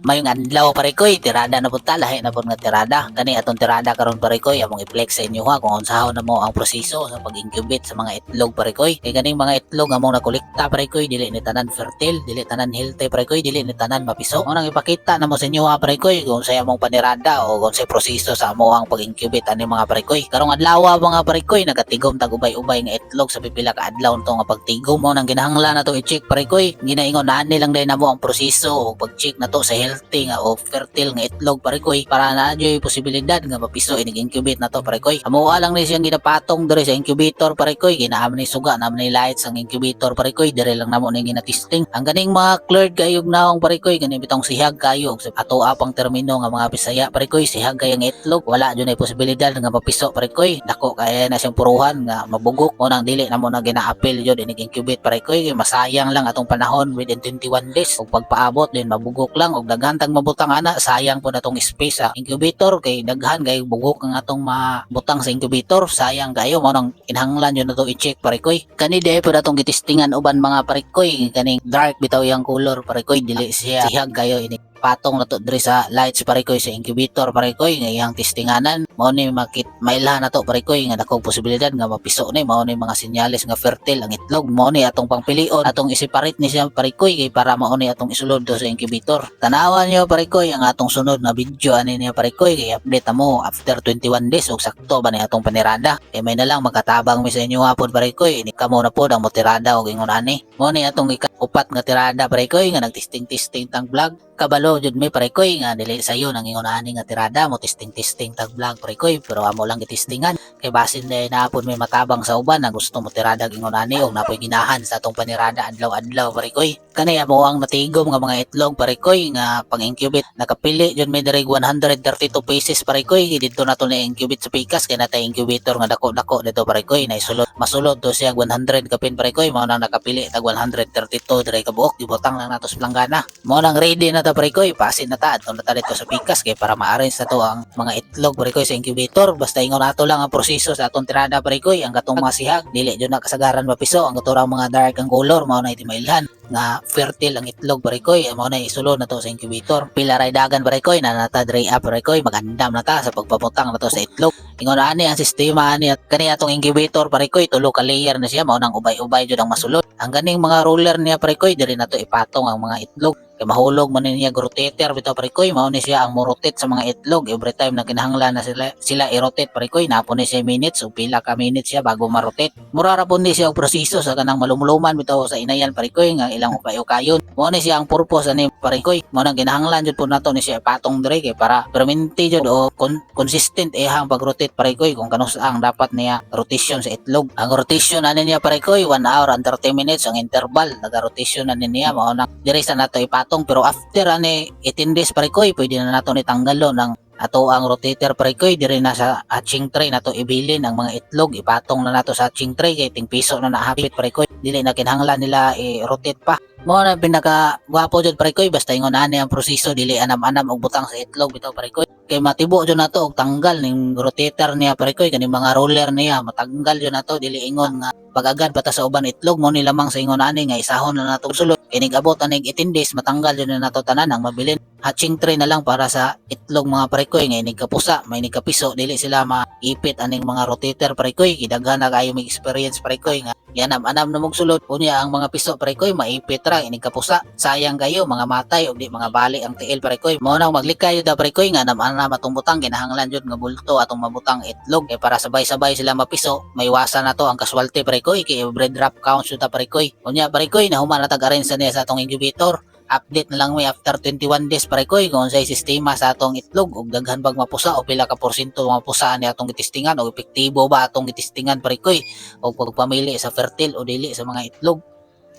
Mayong adlaw pare koy, tirada na punta, lahi na po nga tirada. Kani atong tirada karon pare koy, among i-flex sa inyo ha kung unsahon na mo ang proseso sa pag-incubate sa mga itlog pare koy. Kay kaning mga itlog among nakolekta pare koy, dili ni tanan fertile, dili tanan healthy pare koy, dili ni tanan mapiso. Mo nang ipakita na mo sa inyo ha pare koy kung sa among panirada o kung sa proseso sa amo ang pag-incubate ani mga pare koy. Karong adlaw mga pare koy, nagatigom tag ubay-ubay nga itlog sa pipila ka adlaw nito nga pagtigom mo nang ginahanglan na to i-check pare koy. Ginaingon na lang dahil na mo ang proseso o pag-check na to sa healthy nga o fertile nga itlog pare koy para na adyoy posibilidad nga mapiso inig incubate na to pare koy. Amo lang ni siyang ginapatong diri sa incubator pare koy. Ginaam ni suga nam ni lights ang incubator pare koy. Dire lang namo ni ginatesting. Ang ganing mga cleared kayog naong pare koy gani bitong sihag kayo. Ato apang termino nga mga bisaya pare koy sihag kay ang itlog. Wala jud ay posibilidad nga mapiso pare koy. Dako kaya na siyang puruhan nga mabugok. O nang dili namo na gina-appeal jud inig incubate pare koy. Kay masayang lang atong panahon within 21 days. Ug pagpaabot din mabugok lang. Ug daghan tag mabutang ana sayang po natong space sa incubator kay daghan kay bugok ang atong mabutang sa incubator. Sayang kayo mo nang inhanglan yun na to i-check pare koy kani di po natong gitistingan uban mga pare koy kaning dark bitaw yang color pare koy dili siya sihag kayo ini patong na to diri sa lights pare koy sa incubator pare koy nga iyang testinganan. Mao ni makit mailhan na to pare koy nga dakong posibilidad nga mapiso ni. Mao ni mga senyales nga fertile ang itlog. Mao ni atong pangpilion atong isiparit ni siya pare kay para mao ni atong isulod do sa incubator. Tanawan niyo pare koy ang atong sunod na video ani niya pare koy kay update mo after 21 days ug sakto ba ni atong panirada kay may na lang magkatabang mi sa inyo hapon pare koy. Kamo na po ang motirada og ingon ani. Mao ni atong ika-upat nga tirada pare koy nga nagtesting-testing tang vlog. Kabalo jud mi pare koy nga dili sayo nang ingon ani nga tirada mo testing testing tag vlog pare koy pero amo lang gitistingan. Kay basin na naapon may matabang sa uban na gusto mo tirada ingon ani og napoy ginahan sa atong panirada adlaw-adlaw pare koy. Kani amo ang natigom nga mga itlog pare koy nga pang incubate nakapili jud may direg 132 pieces pare koy. Dito na to na incubate sa pikas kay natay incubator nga dako-dako dito pare koy na isulod masulod to siya 100 kapin pare koy. Mao nang nakapili tag 132 direk kabuok gibutang lang nato sa planggana. Mo nang ready na ta pare koy pasin na ta adto na ta dito sa pikas kay para ma-arrange na to ang mga itlog pare koy sa incubator. Basta ingon nato lang ang proseso sa atong tirada pare koy ang katong mga sihag dili jud na kasagaran mapiso ang katurang mga dark ang color mao na itimailhan nga fertile ang itlog pare koy mao na isulod na to sa incubator. Pila ray dagan pare koy na nata dry up pare koy magandam na ta sa pagpaputang na to sa itlog. Ingon ani ang sistema ani at kani atong incubator pare koy tulo ka layer na siya. Mao nang ubay-ubay jud ang masulod. Ang ganing mga roller niya pare koy diri na to ipatong ang mga itlog kay mahulog man niya rotator bitaw pare koy mao ni siya ang mo-rotate sa mga itlog. Every time na kinahanglan na sila sila i-rotate pare koy napon ni siya minutes o pila ka minutes siya bago ma-rotate. Mura ra ni siya og proseso sa kanang malumuluman bitaw sa inayan pare koy nga ilang upayo kayon. Mao ni siya ang purpose ani pare koy mao nang kinahanglan jud pud nato ni siya patong dire kay para permanente jud o kon- consistent ihang pag-rotate pare koy kung kanus ang dapat niya rotation sa itlog. Ang rotation ani niya pare koy 1 hour and 30 minutes ang interval. Naga-rotation ani niya mao nang dire sa nato ipatong pero after ani 18 days pare koy pwede na nato ni tanggalo ng ato ang rotator pare koy dire na sa hatching tray nato ibilin ang mga itlog ipatong na nato sa hatching tray kay ting piso na nahapit pare koy dili na kinahanglan nila i-rotate pa. Mo na pinaka gwapo jud pare koy basta ingon ani ang proseso dili anam-anam og butang sa itlog bitaw pare koy. Kay matibo jud nato og tanggal ning rotator niya pare koy kani mga roller niya matanggal jud nato dili ingon nga pagagad bata sa uban itlog mo ni lamang sa ingon ani nga isahon na nato sulod. Inig abot anig 18 days matanggal jud na nato tanan ang mabilin hatching tray na lang para sa itlog mga parekoy. Nga inig kapusa may inig kapiso dili sila maipit aning mga rotator parekoy. Kidaghan na kayo may experience parekoy nga. Yanam anam na mong unya ang mga piso parekoy maipit ra. Inig kapusa sayang kayo mga matay ug di mga bali ang tiil parekoy. Mo nang maglikay da parekoy nga. Nam anam atong butang kinahanglan jud nga bulto atong mabutang itlog. Kay para sabay-sabay sila mapiso may iwasan na to ang casualty parekoy. Kay every drop counts jud ta parekoy. Unya parekoy na human na tag-arrange sa niya sa atong incubator update na lang may after 21 days pare koy kung sa sistema sa atong itlog ug daghan bag mapusa o pila ka porsyento mapusa ni atong gitistingan o epektibo ba atong gitistingan pare koy? O pagpamili sa fertile o dili sa mga itlog.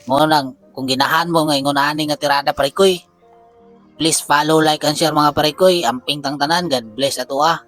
Mo nang kung ginahan mo nga ingon ani nga tirada pare koy please follow like and share mga pare koy. Amping tang tanan god bless ato ah